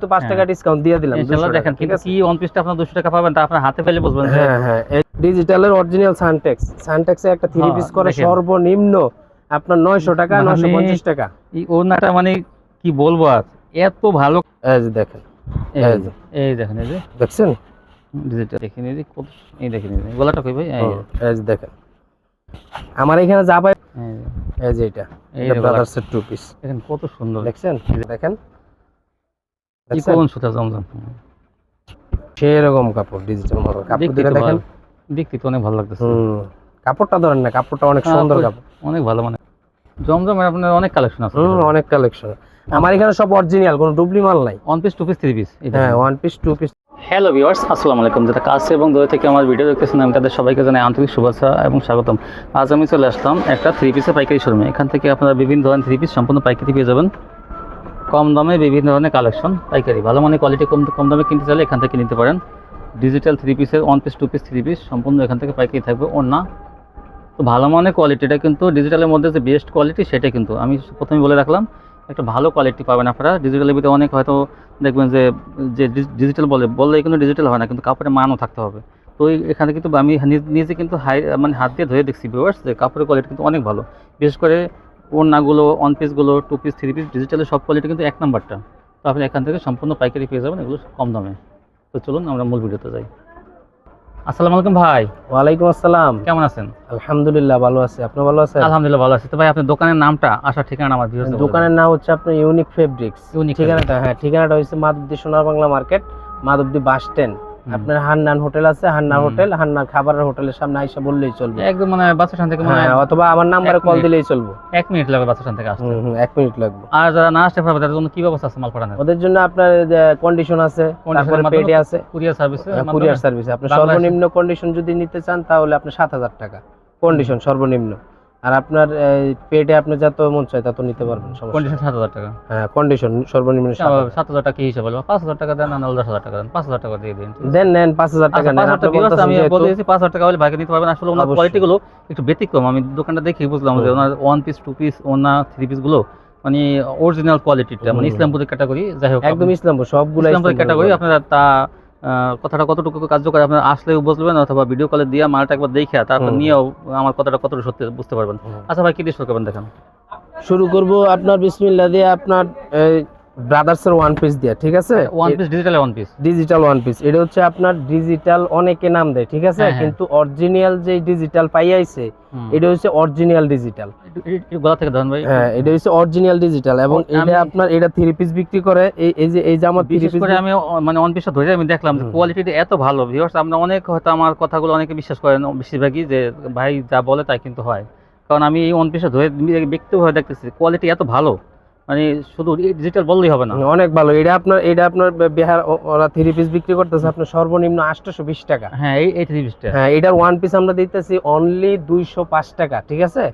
তো পাঁচ টাকা ডিসকাউন্ট দিয়ে দিলাম ইনশাআল্লাহ দেখেন কিন্তু কি ওয়ান পিসটা আপনার দুশো টাকা পাবেন তা আপনার হাতে ফেলে বুঝবেন হ্যাঁ হ্যাঁ ডিজিটালের অরিজিনাল সানটেক্স সানটেক্সে একটা থ্রি হ্যাঁ, পিস করে সর্বনিম্ন আপনার নয়শো টাকা মানে- নয়শো পঞ্চাশ টাকা। এই ওনাটা মানে কি বলব আর এত ভালো। এই যে দেখেন এই দেখেন এই যে। দেখছেন? ডিজিটাল দেখেন এই যে কত এই দেখেন গলাটা কই ভাই? এই যে, হুম, এই যে দেখেন। আমার এখানে যা পাই এই যে, এটা এটা ব্রাদার্সের টু পিস দেখেন কত সুন্দর। দেখছেন? দেখেন? কোন সুতা জমজম? সেরকম কাপড় ডিজিটাল মডেল কাপড় তো দেখেন? দেখতে তো অনেক ভালো লাগতেছে। কাপড়টা ধরেন না কাপড়টা অনেক হ্যাঁ, সুন্দর কাপড়। অনেক ভালো মানে। জমজমের আপনার অনেক কালেকশন আছে অনেক কালেকশন আমার এখানে সব অরিজিনাল কোনো ডুবলি মাল নাই। One piece two piece three piece হ্যাঁ one piece two piece hello viewers আসসালামু আলাইকুম। যারা কাছে এবং দূরে থেকে আমার ভিডিও দেখতেছেন আমি তাদের সবাইকে জানাই আন্তরিক শুভেচ্ছা এবং স্বাগতম। আজ আমি চলে আসলাম একটা থ্রি পিসের পাইকারি শোরুমে এখান থেকে আপনারা বিভিন্ন ধরনের থ্রি পিস সম্পূর্ণ পাইকারি পেয়ে যাবেন। কম দামে বিভিন্ন ধরনের কালেকশন পাইকারি। ভালো মানের কোয়ালিটি কম কম দামে কিনতে চাইলে এখান থেকে নিতে পারেন। ডিজিটাল থ্রি পিসের one piece two piece three piece সম্পূর্ণ এখান থেকে পাইকারি থাকবে ওর না তো ভালো মানের কোয়ালিটিটা কিন্তু ডিজিটালের মধ্যে যে বেস্ট কোয়ালিটি সেটা কিন্তু, আমি প্রথমে বলে রাখলাম, একটা ভালো কোয়ালিটি পাবেন আপনারা। ডিজিটালের ভিতরে অনেক হয়তো দেখবেন যে যে ডিজিটাল বলে বললে কিন্তু ডিজিটাল হয় না, কিন্তু কাপড়ের মানও থাকতে হবে। তো এখানে কিন্তু আমি নিজ- কিন্তু হাই মানে হাত দিয়ে ধরে দেখছি ভিউয়ার্স যে কাপড়ের কোয়ালিটি কিন্তু অনেক ভালো। বিশেষ করে ওড়নাগুলো ওয়ান পিসগুলো টু পিস থ্রি পিস ডিজিটালের সব কোয়ালিটি কিন্তু এক নাম্বারটা তো আপনি এখান থেকে সম্পূর্ণ পাইকারি পেয়ে যাবেন এগুলো কম দামে। তো চলুন আমরা মূল ভিডিওতে যাই। আসসালামু আলাইকুম ভাই। ওয়ালাইকুম আসসালাম। কেমন আছেন? আলহামদুলিল্লাহ ভালো আছি। আপনি ভালো আছেন? আলহামদুলিল্লাহ ভালো আছি। তো ভাই আপনার দোকানের নামটা আসার ঠিকানা আমার দোকানের নাম হচ্ছে আপনার ইউনিক ফেব্রিক্স Unique ঠিকানাটা হ্যাঁ ঠিকানাটা হচ্ছে Madhabdi Sonar Bangla market Madhabdi bus stand. আপনার হান্নান হোটেল আছে হান্না হোটেল হান্নার খাবারের হোটেলের সামনে আইসা বললেই চলবে। একদম মানে থেকে মানে অথবা আমার নাম্বারে এক কল মিনিট। দিলেই চলবে। এক মিনিট লাগবে থেকে আসতে। হুম এক মিনিট লাগবে। আর যারা না আসতে পারবে তাদের জন্য কি ব্যবস্থা আছে মাল পাঠানোর ওদের জন্য আপনার কন্ডিশন আছে তারপরে পেডে আছে। কুরিয়ার সার্ভিস কুরিয়ার সার্ভিস আপনি সর্বনিম্ন কন্ডিশন যদি নিতে চান তাহলে আপনি সাত হাজার টাকা। কন্ডিশন সর্বনিম্ন। আর আপনার পেটে আপনি যত মন চায় তত নিতে পারবেন কন্ডিশন সাত হাজার টাকা। হ্যাঁ কন্ডিশন সর্বনিম্ন সাত হাজার। টাকা কি হিসাবে বলব পাঁচ হাজার টাকা দেন না দশ হাজার টাকা দেন। পাঁচ হাজার টাকা দিয়ে দিন দেন নেন পাঁচ হাজার টাকা আচ্ছা, নেন। আমি বলে দিয়েছি পাঁচ হাজার টাকা হলে ভাগে নিতে পারবেন। আসলে ওনার অবশ্যই। কোয়ালিটি গুলো একটু ব্যতিক্রম। আমি দোকানটা দেখে বুঝলাম যে ওনার ওয়ান পিস টু পিস ওনা থ্রি পিসগুলো মানে অরিজিনাল কোয়ালিটিটা মানে। ইসলামপুরের ক্যাটাগরি যাই হোক একদম ইসলামপুর সবগুলো ইসলামপুরের ক্যাটাগরি আপনারা তা কথাটা কতটুকু কার্যকর আপনার আসলে বুঝবেন অথবা ভিডিও কলে দিয়ে মালটা একবার দেখে তারপর। নিয়েও আমার কথাটা কতটুকু সত্যি বুঝতে পারবেন। আচ্ছা ভাই কি দিয়ে শুরু করবেন দেখেন। শুরু করব আপনার বিসমিল্লা দিয়ে আপনার ব্রাদার্স এর ওয়ান পিস দিয়ে ঠিক আছে? One piece digital one piece digital one piece এটা হচ্ছে আপনার ডিজিটাল অনেকে নাম দেয় ঠিক আছে? হ্যাঁ, হ্যাঁ। কিন্তু অরিজিনাল যে ডিজিটাল পাইয়াইছে এটা হচ্ছে অরিজিনাল ডিজিটাল গলা থেকে ধরেন ভাই। হ্যাঁ এটা হচ্ছে অরিজিনাল ডিজিটাল এবং এটা আপনার এটা থ্রি পিস বিক্রি করে এই এই যে এই যে আমার থ্রি পিস করে আমি মানে পিসটা ধরে আমি দেখলাম। কোয়ালিটিটা এত ভালো ভিউয়ার্স আমরা অনেক হয়তো আমার কথাগুলো অনেকে বিশ্বাস করেন বেশিরভাগই যে ভাই যা বলে তাই কিন্তু হয়। কারণ আমি এই ওয়ান পিসটা ধরে ব্যক্তিগতভাবে দেখতেছি কোয়ালিটি এত ভালো। মানে শুধু ডিজিটাল বললেই হবে না। অনেক ভালো। এটা আপনার এটা আপনার বিহার ওরা থ্রি পিস বিক্রি করতেছে আপনার সর্বনিম্ন আটশোশো বিশ টাকা। হ্যাঁ এই থ্রি পিসটা হ্যাঁ এটার ওয়ান পিস আমরা দিতেছি অনলি দুইশো পাঁচ টাকা ঠিক আছে?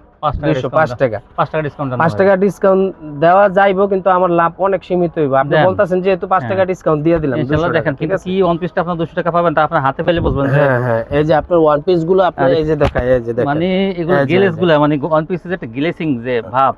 দুইশো পাঁচ টাকা। পাঁচ টাকা ডিসকাউন্ট পাঁচ টাকা ডিসকাউন্ট দেওয়া যাইবো কিন্তু আমার লাভ অনেক সীমিত হইব। আপনি বলতেছেন যেহেতু পাঁচ হ্যাঁ। টাকা ডিসকাউন্ট দিয়ে দিলাম ইনশাআল্লাহ দেখেন ঠিক আছে? কি অন পিসটা আপনার দুশো টাকা পাবেন তা আপনার হাতে পেলে বুঝবেন হ্যাঁ হ্যাঁ এই যে আপনার ওয়ান পিসগুলো আপনি আরে- এই যে দেখায় এই যে দেখেন মানে এগুলো গেলেস এই যে। গুলো মানে অন পিসের একটা গ্লেসিং যে ভাব।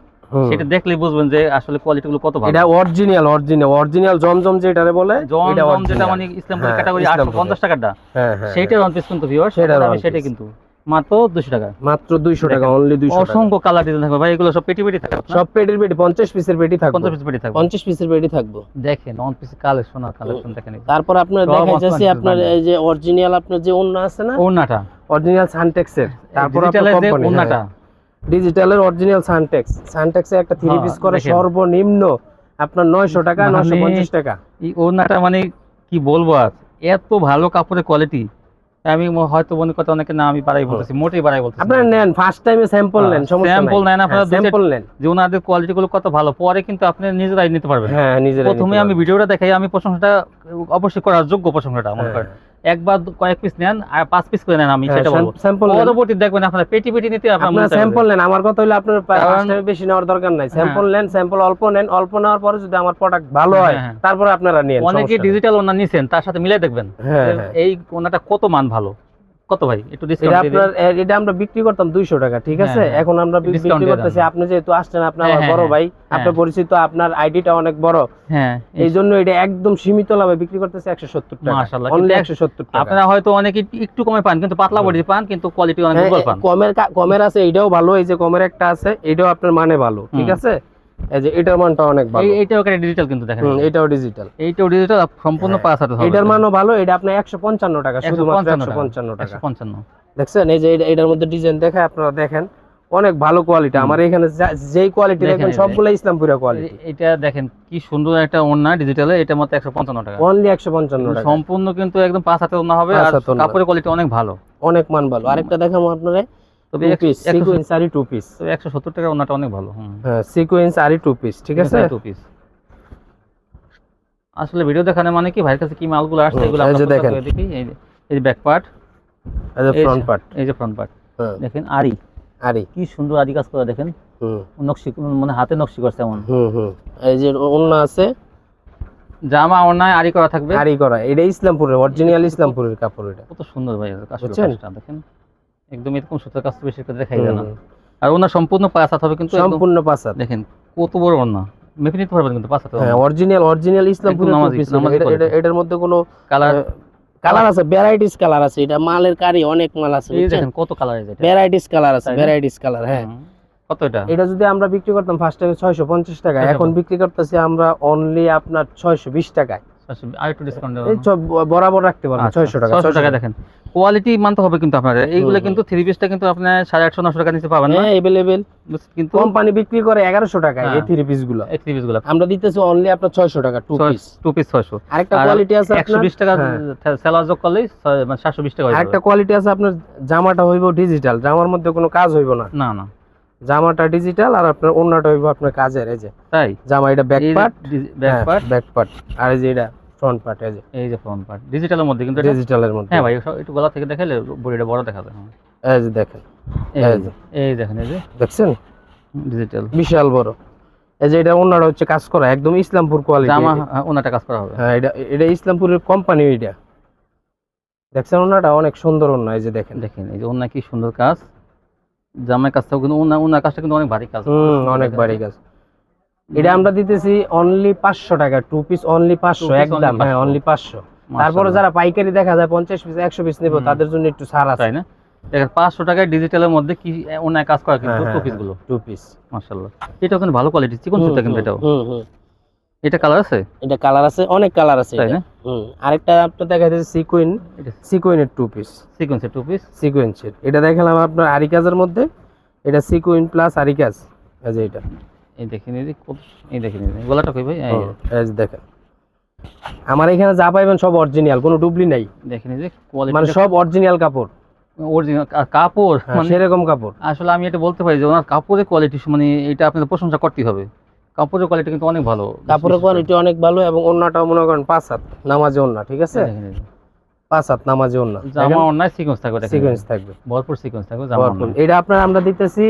সেটা দেখলেই বুঝবেন যে আসলে কত ভালো। এটা অরিজিনাল অরিজিনাল অরিজিনাল জমজম যেটারে বলে original। যেটা মানে হ্যাঁ, ক্যাটাগরি আটশো ইসলামপুরের। পঞ্চাশ টাকাটা হ্যাঁ হ্যাঁ সেইটার ওয়ান পিস কিন্তু ভিউয়ার আমি one কিন্তু মাত্র দুশো টাকা। মাত্র দুইশো টাকা অনলি দুইশো টাকা। অসংখ্য কালার ডিজাইন থাকবে। ভাই এগুলো সব পেটি পেটি থাকবে সব পেটির পেটি পঞ্চাশ পিসের পেটি থাকবে। পঞ্চাশ পিস পেটি থাকবে। পঞ্চাশ পিসের পেটি থাকব। দেখেন অন পিস কালেকশন আর কালেকশন দেখেন তারপর আপনার দেখা আপনার যাচ্ছে আপনার এই যে অরিজিনাল আপনার যে ওন্না আছে না? ওড়নাটা। অরিজিনাল সানটেক্সের তারপর আপনার কোম্পানি ওড়নাটা। ডিজিটালের অরিজিনাল সানটেক্স সানটেক্সে একটা থ্রি হ্যাঁ, পিস করে সর্বনিম্ন আপনার নয়শো টাকা মানে- নয়শো পঞ্চাশ টাকা। এই ওড়নাটা মানে কি বলব আর? এত ভালো কাপড়ের কোয়ালিটি আমি হয়তো মনে করতে অনেকে না আমি বাড়াই বলতেছি মোটেই বাড়াই বলতেছি আপনারা নেন ফার্স্ট টাইমে স্যাম্পল হ্যাঁ, নেন সমস্যা sample নেন, আপনারা স্যাম্পল নেন। যে ওনাদের কোয়ালিটি গুলো কত ভালো পরে কিন্তু আপনি নিজেরাই নিতে পারবেন। হ্যাঁ নিজেরা প্রথমে আমি ভিডিওটা দেখাই আমি প্রশংসাটা অবশ্যই করার যোগ্য প্রশংসাটা মনে করেন। একবার কয়েক পিস নেন আর পাঁচ পিস করে নেন আমি হ্যাঁ, সেটা বলব। স্যাম্পল পরবর্তী দেখবেন আপনারা পেটি পেটি নিতে আপনার স্যাম্পল নেন। আমার কথা হলো আপনার বেশি নেওয়ার দরকার নাই। স্যাম্পল নেন স্যাম্পল অল্প নেন অল্প নেওয়ার পরে যদি আমার প্রোডাক্ট ভালো হ্যাঁ, হয় হ্যাঁ। তারপরে আপনারা নিয়ে অনেকে ডিজিটাল ওনা নিছেন তার সাথে মিলাই দেখবেন। এই ওনাটা কত মান ভালো? কত ভাই? একটু এটা ডিসকাউন্ট দিয়ে আপনার এটা আমরা বিক্রি করতাম দুইশো টাকা ঠিক আছে? হ্যাঁ, হ্যাঁ। এখন আমরা বিক্রি করতেছি। আপনি যেহেতু আসছেন আপনি হ্যাঁ, আমার বড়। ভাই আপনার। পরিচিত আপনার আইডিটা অনেক বড়। হ্যাঁ এই জন্য এটা একদম সীমিত লাভে বিক্রি করতেছে একশো সত্তর টাকা। মাশাআল্লাহ, অনলি টাকা। আপনারা হয়তো অনেক একটু- কমে পান কিন্তু পাতলা বডি পান কিন্তু কোয়ালিটি অনেক দুর্বল পান। কমের কমের আছে এটাও ভালো এই যে কমের একটা আছে এটাও আপনার মানে ভালো ঠিক আছে? এই যে এটার মানটা অনেক ভালো। একটা ডিজিটাল কিন্তু দেখেন। এটাও ডিজিটাল এইটাও ডিজিটাল সম্পূর্ণ হ্যাঁ, পাঁচ হাতে এটার মানও ভালো এটা টাকা শুধুমাত্র একশো পঞ্চান্ন টাকা। একশো পঞ্চান্ন। দেখছেন? এই যে এটার মধ্যে ডিজাইন আপনারা দেখেন অনেক ভালো কোয়ালিটি আমার এখানে যেই কোয়ালিটি দেখবেন। সবগুলো ইসলামপুরা কোয়ালিটি এটা দেখেন কি সুন্দর একটা ওড়না ডিজিটালে এটা মাত্র একশো পঞ্চান্ন টাকা। অনলি একশো পঞ্চান্ন টাকা। সম্পূর্ণ কিন্তু একদম পাঁচ হাতে ওড়না হবে আর কাপড়ের কোয়ালিটি অনেক ভালো। অনেক মান ভালো। আরেকটা দেখাবো আপনারা। তবে সিকোয়েন্স আরি টু পিস তবে একশো সত্তর টাকা ওড়নাটা অনেক ভালো হ্যাঁ সিকোয়েন্স আরি টু পিস ঠিক আছে? টু পিস আসলে ভিডিও দেখানো মানে কি? ভাইয়ের কাছে কি মালগুলো আসছে এগুলো দেখেন। দেখেন। দেখি এই যে- ব্যাক পার্ট এই যে ফ্রন্ট পার্ট এই যে ফ্রন্ট পার্ট হ্যাঁ। দেখেন আরি আরি কি সুন্দর আদি কাজ করে দেখেন। হুম। নকশি মানে হাতে নকশি করছে এমন। হুম হুম। এই যে অন্য আছে। জামা ওড়নায় আরি করা থাকবে। আরি করা। এটা ইসলামপুরের অরিজিনাল ইসলামপুরের কাপড় এটা। কত সুন্দর ভাই? কাজটা দেখেন। একদম এরকম সুতার কাজ বেশি করে দেখাই যায় না। আর ওনার সম্পূর্ণ পাঁচ হাত হবে কিন্তু সম্পূর্ণ পাসাদ দেখেন কত বড় ওড়না। মেপে নিতে পারবেন কিন্তু পাঁচ হাতে হ্যাঁ অরিজিনাল অরিজিনাল ইসলামপুরের নামাজি এটা- এটা- এটার মধ্যে কোনো কালার কালার আছে ভ্যারাইটিস কালার আছে। এটা মালের কারি অনেক মাল আছে দেখেন কত কালার আছে এটা। ভ্যারাইটিস কালার আছে ভ্যারাইটিস কালার হ্যাঁ। কত এটা? এটা যদি আমরা বিক্রি করতাম ফার্স্ট টাইমে ছয়শো পঞ্চাশ টাকা এখন বিক্রি করতেছি আমরা অনলি আপনার ছয়শো বিশ টাকায়। আর একটু ডিসকাউন্ট এই বরাবর রাখতে পারব ছয়শো টাকা ছয়শো টাকা দেখেন। কোয়ালিটি মানতে হবে কিন্তু আপনার এইগুলো কিন্তু থ্রি পিসটা কিন্তু আপনার সাড়ে আটশো নশো টাকা নিচে পাবেন না। হ্যাঁ এভেলেবেল কিন্তু কোম্পানি বিক্রি করে এগারোশো টাকা এই হ্যাঁ। থ্রি পিসগুলো। এই থ্রি পিসগুলো আমরা দিতেছি অনলি আপনার ছয়শো টাকা টু পিস টু পিস ছয়শো। আরেকটা কোয়ালিটি আছে একশো আপনার বিশ টাকা হ্যাঁ। সেলার যোগ করলেই মানে সাতশো বিশ টাকা হয়ে আরেকটা কোয়ালিটি আছে আপনার জামাটা হইব ডিজিটাল জামার মধ্যে কোনো কাজ হইব না। না না। জামাটা ডিজিটাল আর আপনার অন্যটা হইব আপনার কাজের এই যে। তাই? জামা এটা back part back part back part আর এই যে এটা ফ্রন্ট পার্ট এই যে। এই যে ফ্রন্ট পার্ট ডিজিটালের মধ্যে কিন্তু ডিজিটালের মধ্যে। হ্যাঁ ভাই একটু গলা থেকে দেখালে বডিটা বড় দেখা যায়। এই যে দেখেন। এই। দেখেন এই যে। দেখছেন? ডিজিটাল বিশাল বড়। এই যে এটা অন্যটা হচ্ছে কাজ করা একদম ইসলামপুর কোয়ালিটি জামা হ্যাঁ, ওনাটা কাজ করা হবে। হ্যাঁ এটা এটা ইসলামপুরের কোম্পানি এটা দেখছেন ওনাটা? অনেক সুন্দর অন্য এই যে দেখেন। দেখেন এই যে ওনা কি সুন্দর কাজ। জামার কাজটাও কিন্তু ওনা ওনার কাজটা কিন্তু অনেক ভারী কাজ। অনেক বাড়ি কাজ। এটা আমরা দিতেছি অনলি পাঁচশো টাকা টু পিস অনলি পাঁচশো একদম হ্যাঁ অনলি পাঁচশো। তারপরে যারা পাইকারি দেখা যায় পঞ্চাশ পিস একশো পিস নেব তাদের জন্য একটু ছাড় আছে। না? দেখেন পাঁচশো টাকায় ডিজিটালের মধ্যে কি ওনার কাজ করা কিন্তু হ্যাঁ, টু পিসগুলো? টু পিস মাশাআল্লাহ। এটাও কিন্তু ভালো কোয়ালিটি চিকন সুতা কিন্তু এটাও। এটা কালার আছে? এটা কালার আছে অনেক কালার আছে তাই না? হুম আরেকটা আপনার দেখা যাচ্ছে সিকুইন এটা সিকুইনের টু পিস সিকোয়েন্সের টু পিস সিকুয়েন্সের এটা দেখালাম আপনার আরিকাজের মধ্যে এটা সিকুইন প্লাস আরিকাজ। এই যে এটা। এই দেখেন এই কত এই দেখেন গলাটা কই ভাই? এই দেখেন। আমার এখানে যা পাইবেন সব অরিজিনাল কোনো ডুবলি নাই। দেখেন এই যে মানে সব অরিজিনাল কাপড়। অরিজিনাল কাপড় হ্যাঁ, মানে সেরকম কাপড়। আসলে আমি এটা বলতে পারি যে ওনার কাপড়ের কোয়ালিটি মানে এটা আপনাদের প্রশংসা করতেই হবে। কাপড়ের কোয়ালিটি কিন্তু অনেক ভালো। কাপড়ের কোয়ালিটি অনেক ভালো এবং অন্যটাও মনে করেন পাঁচ হাত নামাজে অন্য ঠিক আছে? দেখেন এই যে। পাঁচ হাত নামাজে অন্য জামা অন্য সিকোয়েন্স থাকবে সিকোয়েন্স থাকবে। ভরপুর সিকোয়েন্স থাকবে জামা ভরপুর। এটা আপনার আমরা দিতেছি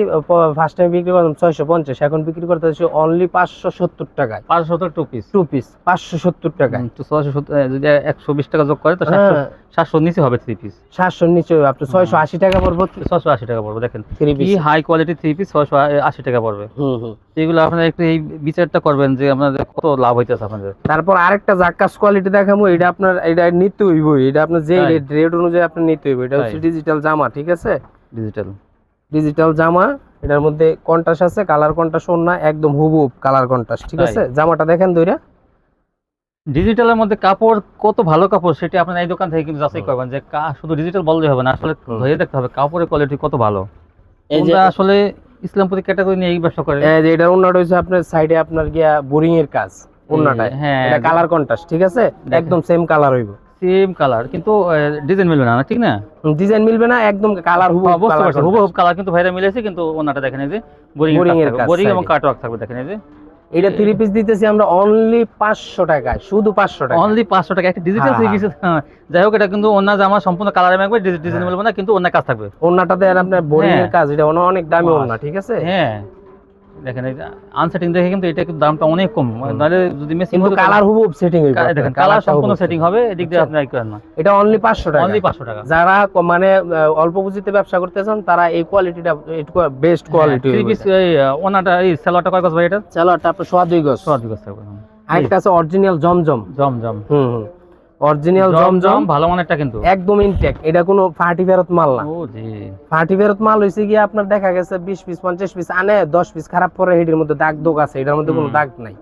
ফার্স্ট টাইম বিক্রি করতাম ছয়শো পঞ্চাশ এখন বিক্রি করতেছি অনলি পাঁচশো সত্তর টাকায়। পাঁচশো সত্তর টু পিস টু পিস পাঁচশো সত্তর টাকায়। তো ছয়শো সত্তর এ, যদি একশো বিশ টাকা যোগ করে তো হ্যাঁ। সাতশোর নিচে হবে থ্রি পিস সাতশোর নিচে আপনি ছয়শো আশি টাকা পড়ব। ছশো আশি টাকা পড়বে দেখেন। Three piece high quality three piece ছয়শো আশি টাকা পড়বে। হুম হুম। এগুলো আপনারা একটু এই বিচারটা করবেন যে আপনাদের কত লাভ হইতেছে আপনাদের। তারপর আরেকটা জাক্কাস কোয়ালিটি দেখাবো এটা আপনার এটা নিতে হইব এটা আপনার যে? রেট অনুযায়ী আপনার নিতে হইব এটা হচ্ছে ডিজিটাল জামা ঠিক আছে? ডিজিটাল ডিজিটাল জামা এটার মধ্যে কন্টাস আছে কালার কন্টাস না একদম হুবহুব কালার কন্টাস ঠিক আছে? জামাটা দেখেন দইরা। ডিজিটালের মধ্যে কাপড় কত ভালো কাপড় সেটা আপনারা এই দোকান থেকে কিন্তু যাচাই করবেন যে শুধু ডিজিটাল বললেই হবে না আসলে ধরে দেখতে হবে কাপড়ের কোয়ালিটি কত ভালো। এই যে তোমরা আসলে ইসলামপুরি ক্যাটাগরি নিয়ে এই ব্যবসা করে এই যে এটার অন্যটা হচ্ছে আপনার সাইডে আপনার গিয়া বোরিং এর কাজ অন্যটায় হ্যাঁ। এটা কালার কন্টাস ঠিক আছে? একদম সেম কালার হইব। সেম কালার কিন্তু ডিজাইন মিলবে না ঠিক না? ডিজাইন মিলবে না একদম কালার হুবহু বুঝতে colour হুবহুব কালার কিন্তু ভাইরা মিলেছে কিন্তু ওনাটা দেখেন এই যে বোরিং এর কাজ বোরিং এবং। কাটওয়ার্ক থাকবে দেখেন এই যে। এটা থ্রি পিস দিতেছি আমরা অনলি পাঁচশো টাকায় শুধু পাঁচশো টাকা অনলি পাঁচশো টাকা একটা ডিজিটাল হ্যাঁ, থ্রি পিস যাই হোক এটা কিন্তু অন্য জামা সম্পূর্ণ কালারে মাখবে ডিজাইন বলব না কিন্তু অন্য কাজ থাকবে। অন্যটাতে আর আপনার বোরিং এর হ্যাঁ। কাজ এটা অনেক দামি অন্য ঠিক আছে? হ্যাঁ। দেখেন এটা আনসেটিং দেখে কিন্তু এটা কিন্তু দামটা অনেক কম। নাহলে যদি মেসিং কিন্তু কালার হুবহুব সেটিং হইবে দেখেন কালার সম্পূর্ণ সেটিং হবে এদিক দিয়ে আপনি আই না এটা অনলি 500 টাকা। অনলি পাঁচশো টাকা। যারা মানে অল্প পুঁজিতে ব্যবসা করতে চান তারা এই কোয়ালিটিটা বেস্ট কোয়ালিটি থ্রি পিস এই ওনাটা এই সেলোয়ারটা কয় গজ ভাই এটা? চালোয়ারটা আপনার সোয়া দুই গজ। সোয়া দুই গজ থাকবে। আরেকটা আছে অরিজিনাল জমজম। জম জম হুম হুম। অরিজিনাল জমজম জম ভালো মানেরটা কিন্তু। একদম ইনটেক এটা কোনো ফার্টি ফেরত মাল না। ও জি। ফার্টি ফেরত মাল হয়েছে গিয়ে আপনার দেখা গেছে বিশ পিস পঞ্চাশ পিস আনে দশ পিস খারাপ পরে মধ্যে দাগ দোগ আছে এটার মধ্যে কোনো দাগ নাই।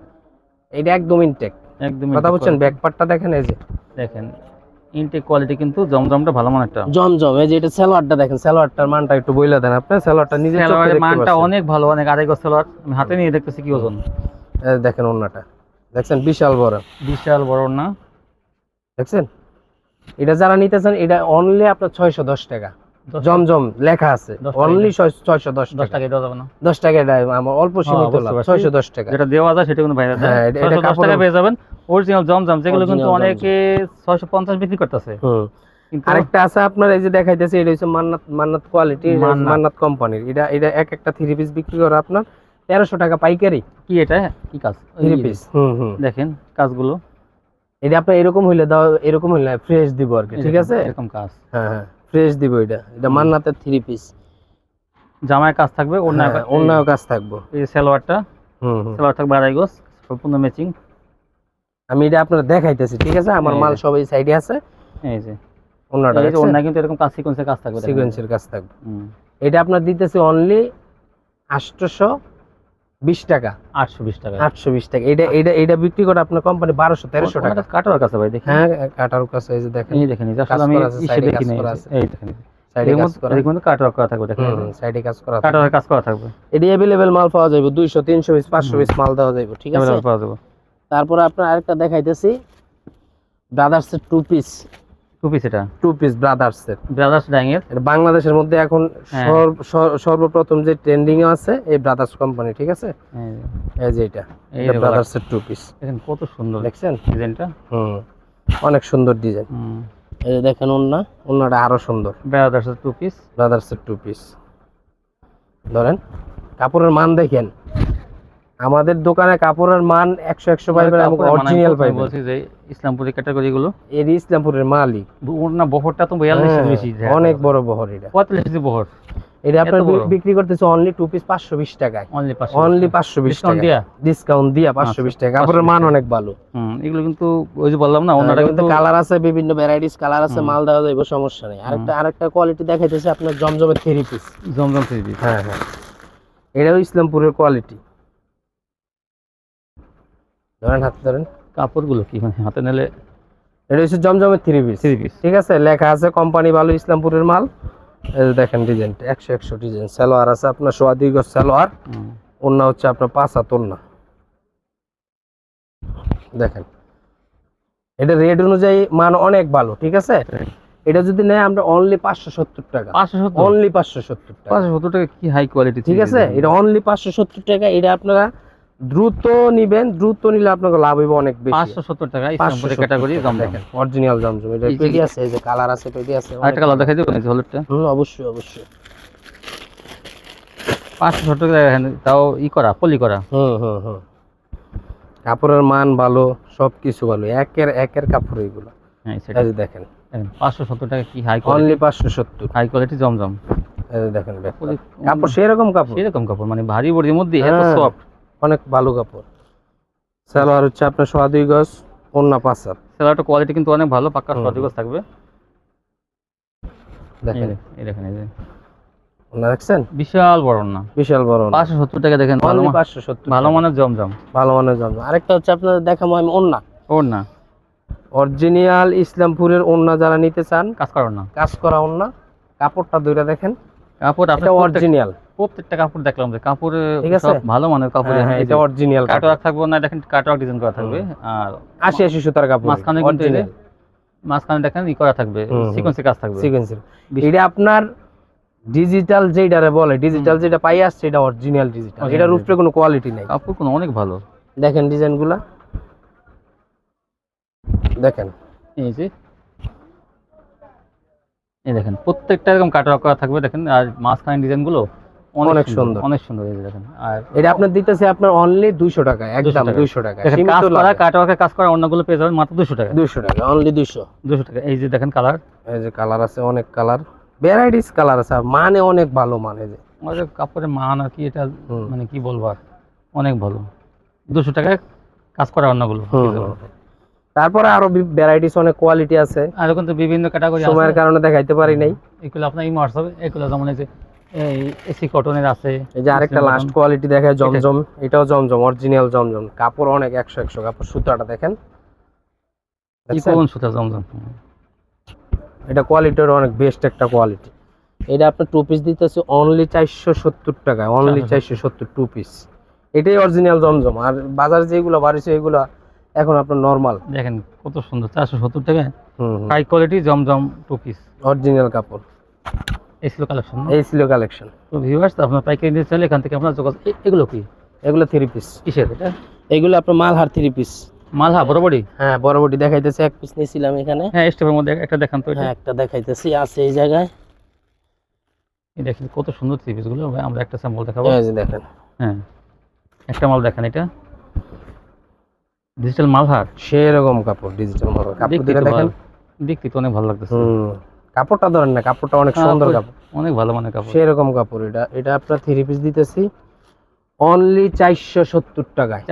এটা একদম ইনটেক একদম কথা বলছেন ব্যাক পার্টটা দেখেন এই যে। দেখেন ইনটেক কোয়ালিটি কিন্তু জমজমটা ভালো মানেরটা। জমজম এই যে এটা সালোয়ারটা দেখেন সালোয়ারটার মানটা একটু বইলা দেন আপনি সালোয়ারটা নিজে চোখে দেখতে মানটা অনেক ভালো অনেক আড়াই গজ সেলোয়ার। আমি হাতে নিয়ে দেখতেছি কি ওজন। দেখেন ওন্নাটা দেখছেন বিশাল বড়। বিশাল বড় না দেখছেন? এটা যারা নিতে চান এটা অনলি আপনার ছয়শো দশ টাকা। জমজম লেখা আছে। অনলি ছয়শো দশ দশ টাকা। দেওয়া যাবে না। দশ টাকা এটা আমার অল্প সীমিত বুঝতে ছয়শো দশ টাকা। যেটা দেওয়া যায় সেটা কিন্তু দেয় হ্যাঁ, এটা- এটা দশ টাকা পেয়ে যাবেন। অরিজিনাল জমজম যেগুলো কিন্তু অনেকে ছয়শো পঞ্চাশ বিক্রি করতেছে। আরেকটা আছে আপনার এই যে দেখাইতেছে এটা হচ্ছে মান্নাত মান্নাত কোয়ালিটি মান্নাত। মান্নাত কোম্পানির এটা এটা এক একটা থ্রি পিস বিক্রি করে আপনার তেরোশো টাকা পাইকারি। কি এটা? কি কাজ? থ্রি পিস হুম হুম। দেখেন কাজগুলো। এটা আপনার এরকম হইলে দাও এরকম হইলে ফ্রেশ দিব আর কি ঠিক আছে? এরকম কাজ। হ্যাঁ হ্যাঁ ফ্রেশ দিব এটা। এটা মান্নাতের থ্রি পিস জামায় কাজ থাকবে অন্য অন্য কাজ থাকব। এই সালোয়ারটা হুম সালোয়ার থাকবে আড়াই গোস সম্পূর্ণ ম্যাচিং আমি এটা আপনার দেখাইতেছি ঠিক আছে? আমার মাল যে। সবাই সাইডে আছে। এই যে। অন্যটা এই যে অন্য কিন্তু এরকম কাজ সিকোয়েন্সের কাজ থাকবে। সিকোয়েন্সের কাজ থাকবে। এটা আপনার দিতেছে অনলি আটশোশো বিশ টাকা। আটশো বিশ টাকা। আটশো বিশ টাকা। এটা এটা এটা বিক্রি করে আপনার কোম্পানি বারোশো তেরোশো টাকা। কাটার কাছে ভাই দেখেন। হ্যাঁ কাটার কাছে এই যে দেখেন। এই দেখেন আমি করা ইসে দেখি কাজ নাই। করা আছে। এই দেখেন সাইডে কাজ করা। এর মধ্যে কাটার করা থাকবে দেখেন। সাইডে কাজ করা কাটার কাজ করা থাকবে। এটা অ্যাভেলেবেল মাল পাওয়া যাবে দুইশো তিনশো পিস পাঁচশো পিস মাল দেওয়া ঠিক আছে? পাওয়া যাবে। তারপরে আপনার আরেকটা দেখাইতেছি। Brothers two piece two piece এটা? টু পিস ব্রাদার্স এর। ব্রাদার্স এটা বাংলাদেশের মধ্যে এখন হ্যাঁ। সর্ব- সর্বপ্রথম যে ট্রেন্ডিং আছে এই ব্রাদার্স কোম্পানি ঠিক আছে? এই যে, এটা। ব্রাদার্স এর টু পিস দেখেন কত সুন্দর দেখছেন? ডিজাইনটা। হুম। অনেক সুন্দর ডিজাইন। এই যে দেখেন ওন্না ওন্নাটা আরও সুন্দর। ব্রাদার্স টু পিস ব্রাদার্স এর টু পিস ধরেন কাপড়ের মান দেখেন। আমাদের দোকানে কাপড়ের মান একশো একশো পাইবেন এবং অরিজিনাল পাইবেন বলছি যে ইসলামপুরি ক্যাটাগরি গুলো। এর ইসলামপুরের মালিক না বহরটা তো বিয়াল্লিশ হ্যাঁ, বেশি অনেক বড় বহর এটা। পঁয়তাল্লিশ কেজি বহর। এটা আপনার বিক্রি করতেছে অনলি টু পিস পাঁচশো বিশ টাকায়। অনলি পাঁচশো বিশ টাকা? ডিসকাউন্ট দিয়া? পাঁচশো বিশ টাকা কাপড়ের মান অনেক ভালো। হুম এগুলো কিন্তু ওই যে বললাম না ওনারা কিন্তু কিন্তু কালার আছে বিভিন্ন ভ্যারাইটিস কালার আছে মাল দেওয়া যাবে সমস্যা নেই। আরেকটা আরেকটা কোয়ালিটি দেখাইতেছে আপনার জমজমের three piece Zamzam three piece হ্যাঁ হ্যাঁ। এটাও ইসলামপুরের কোয়ালিটি ধরেন হাতে ধরেন। কাপড়গুলো কি মানে হাতে নিলে এটা হচ্ছে জমজমের থ্রি পিস থ্রি পিস ঠিক আছে লেখা আছে কোম্পানি ভালো ইসলামপুরের মাল। দেখেন ডিজাইনটা একশো একশো ডিজাইন সালোয়ার আছে আপনার সোয়া দুই গজ সালোয়ার। ওন্না হচ্ছে আপনার পাঁচ হাত ওন্না দেখেন এটা রেট অনুযায়ী মান অনেক ভালো ঠিক আছে? এটা যদি নেয় আমরা অনলি পাঁচশো সত্তর টাকা। অনলি পাঁচশো সত্তর টাকা। পাঁচশো সত্তর টাকা কি হাই কোয়ালিটি ঠিক আছে? এটা অনলি পাঁচশো সত্তর টাকা এটা আপনারা দ্রুত নিবেন দ্রুত নিলে আপনাকে লাভ হইব অনেক বেশি। পাঁচশো সত্তর টাকা ইসলামপুরি ক্যাটাগরি জমজম অরিজিনাল জমজম এটা পেডি আছে এই যে কালার আছে পেডি আছে আরেকটা কালার দেখাই দেবেন এই হলুদটা? হুম অবশ্যই অবশ্যই। পাঁচশো সত্তর টাকা দেখেন তাও ই করা পলি করা। হুম হুম হুম। কাপড়ের মান ভালো সব কিছু ভালো একের একের কাপড় এগুলো। হ্যাঁ সেটা। এই দেখেন। দেখেন পাঁচশো সত্তর টাকা কি হাই কোয়ালিটি অনলি পাঁচশো সত্তর। হাই কোয়ালিটি জমজম এই দেখেন। কাপড় সেরকম কাপড়? সেরকম কাপড় মানে ভারী বডির মধ্যে এত হ্যাঁ। সফট অনেক ভালো কাপড়। সালোয়ার হচ্ছে আপনার সোয়া দুই গজ ওন্না পাঁচ হাত সেলারটা কোয়ালিটি কিন্তু অনেক ভালো পাক্কা হুম, সঠিক থাকবে। দেখেন। এই দেখেন এই যে। ওন্না দেখছেন? বিশাল বড় না বিশাল বড় ওন্না। পাঁচশো সত্তর টাকা দেখেন ভালো অনলি মা- পাঁচশো সত্তর ভালো মানের জমজম। ভালো মানের জন্য আরেকটা হচ্ছে আপনার দেখাবো আমি ওন্না ওর না অরিজিনাল ইসলামপুরের ওন্না যারা নিতে চান কাজ করার না কাজ করা ওন্না কাপড়টা দুইটা দেখেন। কাপড় আপনার অরিজিনাল। প্রত্যেকটা কাপড় দেখলাম যে কাপড়ে? সব ভালো মানের কাপড় হ্যাঁ, এটা অরিজিনাল কাটওয়ার্ক থাকবে না দেখেন কাটওয়ার্ক ডিজাইন করা থাকবে। আর আশি আশি সুতার কাপড় মাঝখানে কিন্তু মাঝখানে দেখেন ই করা থাকবে। সিকোয়েন্সের কাজ থাকবে। সিকোয়েন্সের এটা আপনার ডিজিটাল যেটারে বলে ডিজিটাল যেটা পাই আসছে এটা অরিজিনাল ডিজিটাল এটার উপরে কোনো কোয়ালিটি নাই। কাপড় কোনো অনেক ভালো। দেখেন ডিজাইনগুলা। দেখেন। এই যে। এই দেখেন প্রত্যেকটা এরকম কাটওয়ার্ক করা থাকবে দেখেন। আর মাঝখানে ডিজাইনগুলো অনেক সুন্দর। অনেক সুন্দর এই দেখেন। আর এটা আপনার দিতেছে আপনার অনলি টাকা একদম টাকা। কাজ করা কাটওয়ার্কে কাজ করা অন্যগুলো পেয়ে যাবেন মাত্র দুশো টাকা টাকা অনলি টাকা এই যে দেখেন কালার এই যে কালার আছে অনেক কালার ভ্যারাইটিস কালার আছে মানে অনেক ভালো মানে যে। কাপড়ের মান আর কি এটা মানে কি বলব আর? অনেক ভালো। দুশো টাকায় কাজ করা অন্যগুলো। তারপরে আরও ভ্যারাইটিস অনেক কোয়ালিটি আছে। আর এখন তো বিভিন্ন ক্যাটাগরি সময়ের কারণে দেখাইতে পারি নাই। এগুলো আপনার ইমো হোয়াটসঅ্যাপ এগুলো যেমন এই যে এই এসি কটনের আছে। এই যে আরেকটা লাস্ট কোয়ালিটি দেখে জমজম এটাও জমজম অরিজিনাল জমজম। কাপড় অনেক একশো একশো কাপড় সুতাটা দেখেন। কোন সুতা জমজম? এটা কোয়ালিটির অনেক বেস্ট একটা কোয়ালিটি এটা আপনার টু পিস দিতেছে অনলি চারশো সত্তর টাকা অনলি চারশো সত্তর। টু পিস এটাই অরিজিনাল জমজম। আর বাজারে যেগুলো বাড়িছে এগুলো এখন আপনার নর্মাল দেখেন কত সুন্দর চারশো সত্তর টাকায়। High quality Zamzam two piece original কাপড়। এই ছিল কালেকশন এই ছিল কালেকশন তো ভিউয়ার্স আপনার পাইকারি নিতে চাইলে এখান থেকে আপনার যোগাযোগ এগুলো কি? এগুলো থ্রি পিস কিসের এটা? এগুলো আপনার মালহার থ্রি পিস মালহা বরাবরই হ্যাঁ বরাবরটি দেখাইতেছে এক পিস নিয়েছিলাম এখানে। হ্যাঁ স্টেপের মধ্যে একটা দেখান তো হ্যাঁ একটা দেখাইতেছি আছে এই জায়গায়। এই দেখেন কত সুন্দর থ্রি পিসগুলো ভাই আমরা একটা স্যাম্পল দেখাবো। এই যে দেখেন। হ্যাঁ একটা মাল দেখেন এটা। ডিজিটাল মালহার? সেরকম কাপড় ডিজিটাল মাল কাপড় দেখেন। দেখতে তো অনেক ভালো লাগতেছে। কাপড়টা ধরেন না কাপড়টা অনেক হ্যাঁ, সুন্দর কাপড়। অনেক ভালো মানে কাপড়। সেরকম কাপড় এটা। এটা আপনার থ্রি পিস দিতেছি। অনলি চারশো সত্তর টাকায়।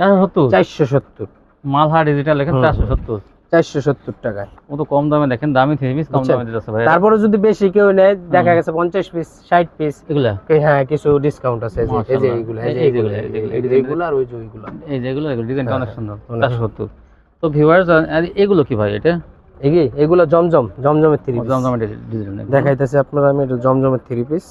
চারশো সত্তর? মালহা ডিজিটাল লেখেন চারশো সত্তর? চারশো সত্তর টাকায়। ও তো কম দামে দেখেন দামি থ্রি পিস কম দামে দিতেছে ভাই তারপরে যদি বেশি কেউ নেয় দেখা গেছে পঞ্চাশ পিস ষাট পিস এগুলা? হ্যাঁ কিছু ডিসকাউন্ট আছে। এই যে-। এইগুলো এই যে এইগুলো। আর ওই যে ওইগুলো। এই যেগুলো এগুলো ডিজাইনটা হ্যাঁ, অনেক সুন্দর। চারশো সত্তর। তো ভিউয়ার্স এগুলো কি ভাই এটা? এগি এগুলো জমজম জমজমের থ্রি জমজমের ডিজাইন দেখাইতেছে আপনারা আমি এটা জমজমের থ্রি পিস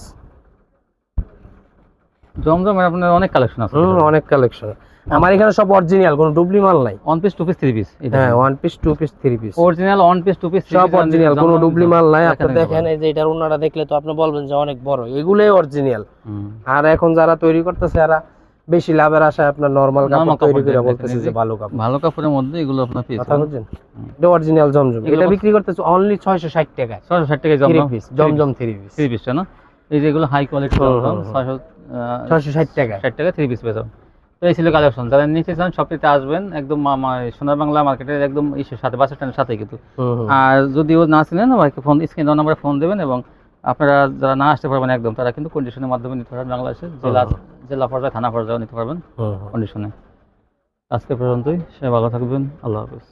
জমজমের আপনার অনেক কালেকশন আছে। অনেক কালেকশন আমার এখানে সব অরিজিনাল কোনো ডুবলি মাল নাই। One piece two piece three piece হ্যাঁ one piece two piece three piece original one piece two piece সব অরিজিনাল কোনো ডুবলি মাল নাই। আপনি দেখেন। এই যে এটার ওনারা দেখলে তো আপনি বলবেন যে অনেক বড়। এগুলোই অরিজিনাল আর এখন যারা তৈরি করতেছে এরা বেশি লাভের আশায় আপনার নর্মাল কাপড় তৈরি করে বলতেছে যে। ভালো কাপড়। ভালো কাপড়ের মধ্যে এগুলো আপনার পিস কথা বুঝছেন? এটা অরিজিনাল জমজম। এটা বিক্রি করতেছে অনলি ছয়শো ষাট টাকায়। ছয়শো ষাট টাকা Zamzam? Piece Zamzam three piece three পিসটা না? এই যে এগুলো হাই কোয়ালিটি জমজম হুম, হুম। ছয়শো ছয়শো ষাট টাকায়। ষাট টাকা থ্রি পিস পেয়ে যাবেন। তো এই ছিল কালেকশন যারা নিতে চান শপটিতে আসবেন একদম সোনার বাংলা মার্কেটের একদম ইসের সাথে বাস স্ট্যান্ডের সাথে কিন্তু। আর যদিও না চিনেন ভাইকে ফোন স্ক্রিন নাম্বারে ফোন দেবেন এবং আপনারা যারা না আসতে পারবেন একদম তারা কিন্তু কন্ডিশনের মাধ্যমে নিতে পারবেন বাংলাদেশে জেলা জেলা পর্যায়ে থানা পর্যায়েও নিতে পারবেন। কন্ডিশনে আজকে পর্যন্তই সে ভালো থাকবেন আল্লাহ হাফিজ।